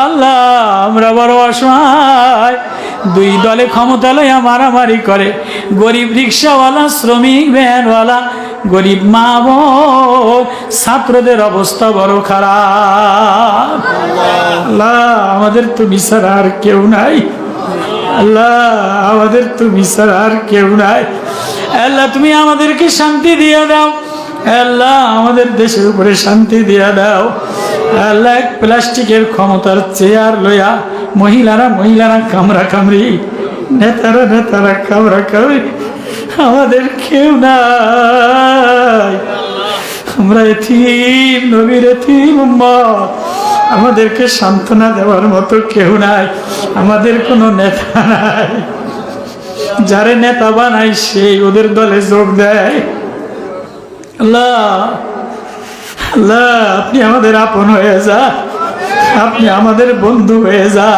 আল্লাহ, আমরা বড় অসহায়। দুই দলে ক্ষমতা মারামারি করে। গরিব রিক্সাওয়ালা, শ্রমিক, ভ্যানওয়ালা, গরিব মা ছাত্রদের অবস্থা বড় খারাপ। আল্লাহ, আমাদের তুমি ছাড়া আর কেউ নাই। আল্লাহ, আমাদের তুমি ছাড়া আর কেউ নাই। আল্লাহ, তুমি আমাদেরকে শান্তি দিয়ে দাও। আল্লাহ, আমাদের দেশের উপরে শান্তি দিয়ে দাও। এক প্লাস্টিকের ক্ষমতার চেয়ার লইয়া মহিলারা মহিলারা কামরা কামড়ি নেতারা নেতারা কামরা কামড়ি আমাদের কেউ নাই। আমরা এথিম নবীর এথিম আমাদেরকে সান্ত্বনা দেওয়ার মতো কেউ নাই। আমাদের কোনো নেতা নাই। যারে নেতা বানাই সেই ওদের দলে যোগ দেয়। আল্লাহ। আল্লাহ, আপনি আমাদের আপন হয়ে যা আপনি আমাদের বন্ধু হয়ে যা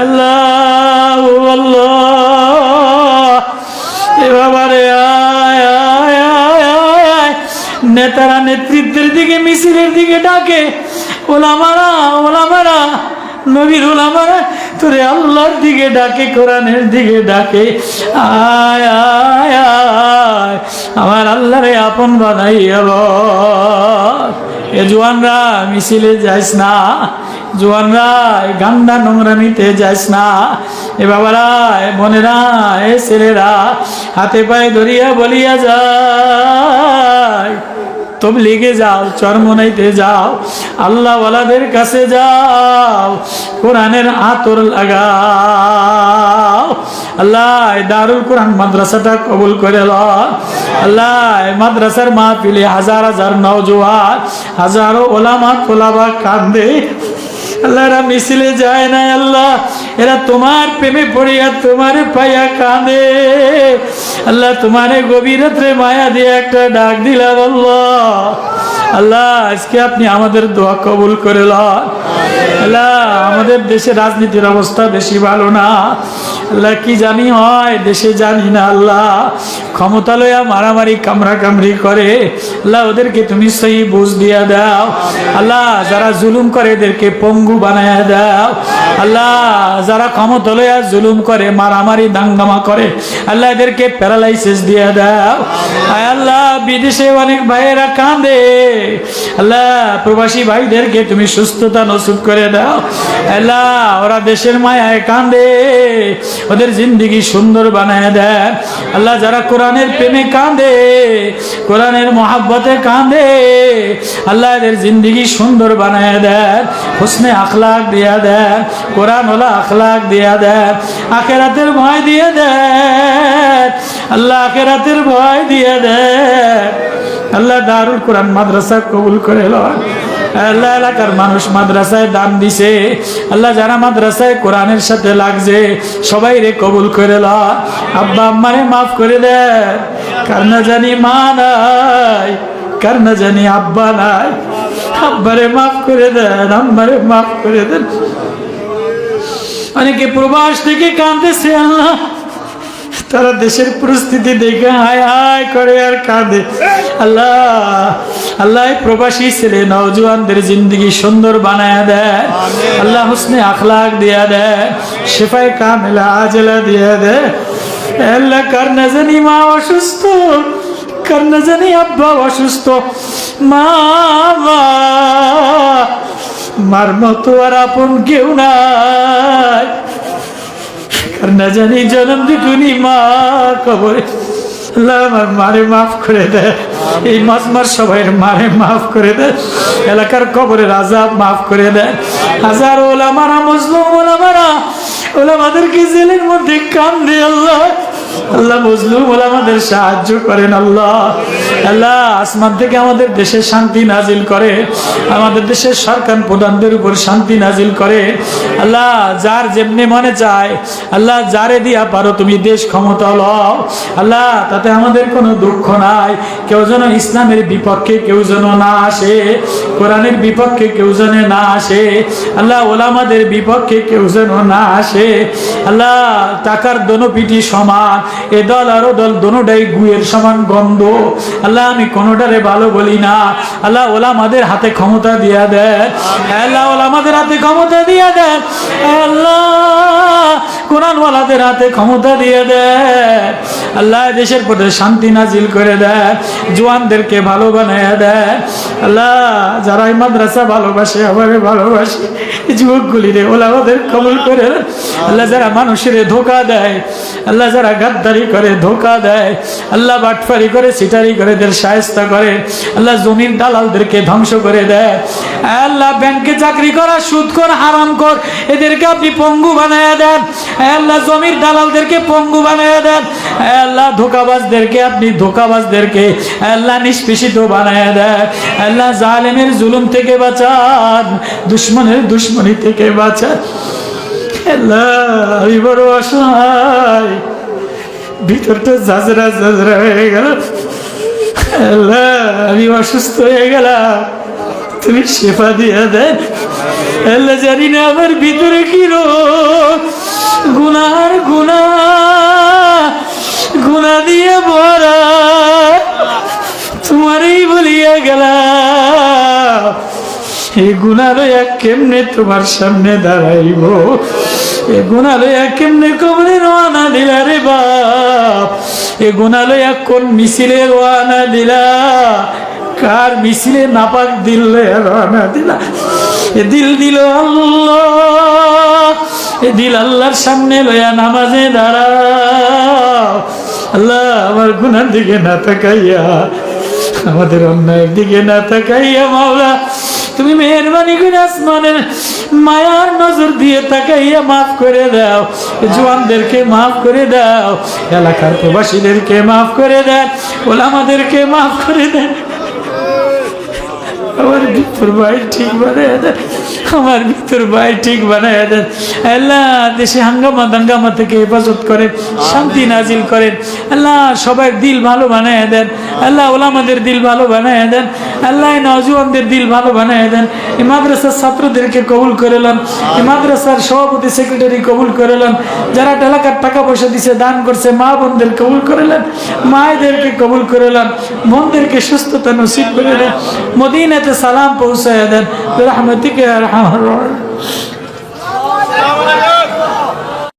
আল্লাহ ও আল্লাহ। এ বাবারে আয় আয় আয় আয় আয়। নেতারা নেতৃত্বের দিকে, মিছিলের দিকে ডাকে। ওলামারা ওলামারা, নবীর ওলামারা তোরে আল্লাহর দিকে ডাকে, কোরআনের দিকে ডাকে। আয় আয় আয়, আমার আল্লাহরে আপন বানাই এ জোয়ানরা, মিছিলে যাইস না। জোয়ানরা গান্ডা নোংরামিতে যাইস না। এ বাবারা, এ বোনেরা, এ ছেলেরা, হাতে পায়ে ধরিয়া বলিয়া যায় তবলিগে যাও চরমনাইতে যাও আল্লাহওয়ালাদের কাছে যাও, কোরআনের আতর লাগাও। আল্লাহ দারুল কোরআন মাদ্রাসাটা কবুল করে আল্লাহ মাদ্রাসার মাহফিলে হাজার হাজার নওজোয়ান, হাজারো ওলামা তোলাবা কান্দে। আল্লাহ এরা মিছিলে যায় না আল্লাহ। এরা তোমার প্রেমে পড়িয়া তোমার পাইয়া কাঁদে। আল্লাহ তোমারে গভীর রাত্রে মায়া দিয়ে একটা ডাক দিলা আল্লাহ। আল্লাহ, আজকে আপনি আমাদের দোয়া কবুল করে লন। আমাদের দেশের রাজনীতির অবস্থা বেশি ভালো না। আল্লাহ, কি জানি হয়, দেশে জানি না আল্লাহ। ক্ষমতা লইয়া মারামারি কামড়া কামড়ি করে। আল্লাহ, ওদেরকে তুমি সেই বুঝ দিয়া দাও। আল্লাহ, যারা জুলুম করে, এদেরকে পঙ্গু বানায় দাও। আল্লাহ, যারা ক্ষমতা লইয়া জুলুম করে, মারামারি, দাঙ্গামা করে, আল্লাহ, এদেরকে প্যারালাইসিস দিয়ে দাও। আয় আল্লাহ, বিদেশে অনেক ভাইয়েরা কাঁদে। আল্লাহ, প্রবাসী ভাইদেরকে তুমি সুস্থতা নসুব করে দাও। আল্লাহ, ওরা দেশের মায়ায় কাঁদে, ওদের জিন্দিগি সুন্দর বানায় দেয়। আল্লাহ, যারা কোরআনের প্রেমে কাঁদে, কোরআনের মহাব্বতে কাঁদে, আল্লাহ, এদের জিন্দিগি সুন্দর বানায় দেয়। হুসনে আখলাক দিয়া দেয় কোরআন ওলা আখলাক দিয়া দেয়। আখেরাতের ভয় দিয়ে দেয়, আল্লাহ, আখেরাতের ভয় দিয়ে দেয়। আল্লাহ দারুল কোরআন মাদ্রাসা কবুল করে লয় আল্লাহ এলাকার মানুষ মাদ্রাসায় দান দিছে। আল্লাহ যারা মাদ্রাসায় কোরআনের সাথে লাগছে, সবাই রে কবুল করে ল। আব্বা আম্মারে মাফ করে দে। কার না জানি মা নাই, কার না জানি আব্বা নাই। আব্বারে মাফ করে দেন, আম্মারে মাফ করে দেন। অনেকে প্রবাস থেকে কাঁদতেছে, আল্লাহ। তারা দেশের পরিস্থিতি দেখে হায় হায় করে আর কাঁদে। আল্লাহ আল্লাহ প্রবাসী ছেলে নওজোয়ানদের জিন্দগি সুন্দর বানায় দেয়। আল্লাহ হুসনে আখলাক দিয়া দেয় শেফায় কামেলা আজলা দিয়া দেয়। আল্লাহ কার না জানি মা অসুস্থ কার না জানি আব্বা অসুস্থ। মা মা মার মতো আর আপন কেউ নাই। না জানি জন্ম দিটুনি মা কবরে। আমার মারে মাফ করে দেয় এই মাস মার সবাই মারে মাফ করে দেয় এলাকার কবরের আজাব মাফ করে দেয় হাজার ওলামারা মজলুম ওলামারা ওলামাদেরকে জেলের মধ্যে কান দিয়ে আল্লাহ। আল্লাহ মজলুম ওলা আমাদের সাহায্য করেন আল্লাহ। আল্লাহ, আসমান থেকে আমাদের দেশে শান্তি নাজিল করে, আমাদের দেশের সরকার প্রধানদের উপর শান্তি নাজিল করে। আল্লাহ, যার যেমনি মনে চায়, আল্লাহ, যারে দিয়া পারো তুমি দেশ ক্ষমতা লও আল্লাহ, তাতে আমাদের কোনো দুঃখ নাই। কেউ যেন ইসলামের বিপক্ষে কেউ যেন না আসে, কোরআনের বিপক্ষে কেউ যেন না আসে, আল্লাহ, ওলামাদের বিপক্ষে কেউ যেন না আসে। আল্লাহ, টাকার দোনো সমান, এ দল আরও দল দোনোটাই গুয়ের সমান গন্ধ। আল্লাহ আমি কোনোটারে ভালো বলি না। আল্লাহ ওলা আমাদের হাতে ক্ষমতা দিয়া দেন আল্লাহ ওলা আমাদের হাতে ক্ষমতা দিয়া দেয় আল্লাহ কোরআনওয়ালাদের হাতে ক্ষমতা দিয়ে দেয় আল্লাহ দেশের প্রতি শান্তি নাজিল করে দেয় জোয়ানদেরকে ভালো বানায় দেয়। আল্লাহ, যারা এই মাদ্রাসা ভালোবাসে আমাকে ভালোবাসে যুবকগুলি রে ওলা আমাদের কবল করে। আল্লাহ যারা মানুষের ধোকা দেয়, আল্লাহ যারা গাদ্দারি করে, ধোকা দেয়। আল্লাহ বাটফারি করে সিটারি করে, এদের সায়স্তা করে। আল্লাহ জমির দালালদেরকে ধ্বংস করে দেয়। আল্লাহ ব্যাংকে চাকরি করা, সুদ কর, হারাম কর, এদেরকে আপনি পঙ্গু বানায় দেন। আল্লাহ জমির দালালদেরকে পঙ্গু বানায় দেন। আল্লাহ ধোকাবাজদেরকে, আপনি ধোকাবাজদেরকে আল্লাহ নিষ্পেষিত বানায় দেন। আল্লাহ জালেমের জুলুম থেকে বাঁচান, দুশ্মনের দুশ্মনী থেকে বাঁচান। আল্লাহ বড় অসহায় ভিতরটা হয়ে গেল। আমি অসুস্থ হয়ে গেলাম। তুমি শেফা দিয়ে দেন। আল্লাহ জানি না আমার ভিতরে কি রো গুনার গুনা গুনা দিয়ে ভরা, তোমারই বলিয়া গেলাম। এই গুণালয়া কেমনে তোমার সামনে দাঁড়াইব? এ গুণালয়া কেমনে কবরে রওনা দিলা রে বাপ? এ গুণালয়া কোন মিছিলে রওনা দিলা? কার মিছিলে নাপাক দিলে রওনা দিলা? এ দিল দিল আল্লাহ, এ দিল আল্লাহর সামনে লয়া নামাজে দাঁড়াও। আল্লাহ, আমার গুনার দিকে না তাকাইয়া, আমাদের অন্যায়ের দিকে না তাকাইয়া, মাওলা, তুমি মেহরবানি করে আসমানের মায়ার নজর দিয়ে তাকাইয়া মাফ করে দাও জোয়ানদেরকে মাফ করে দাও, এলাকার প্রবাসীদেরকে মাফ করে দেন ওলামাদেরকে মাফ করে দেন আমার ভিতর ভাই ঠিক বানায় দেন। আমার ভিতর ভাই ঠিক বানায় দেন। আল্লাহ দেশে হাঙ্গামা দাঙ্গামা থেকে হেফাজত করেন, শান্তি নাজিল করেন। আল্লাহ সবাই দিল ভালো বানায় দেন। আল্লাহ ওলামাদের দিল ভালো বানায় দেন। আল্লাহ নজওয়ানদের দিল ভালো বানায় দেন। এই মাদ্রাসার ছাত্রদেরকে কবুল করে নেন। এই মাদ্রাসার সভাপতি, সেক্রেটারি কবুল করে নেন। যারা এলাকার টাকা পয়সা দিছে, দান করছে, মা বোনদের কবুল করে নেন। মায়েদেরকে কবুল করে নেন। বোনদেরকে সুস্থতা নসিব করে দেন মদিনাতে সালাম পৌঁছায় দেন রহমতিকে রহমান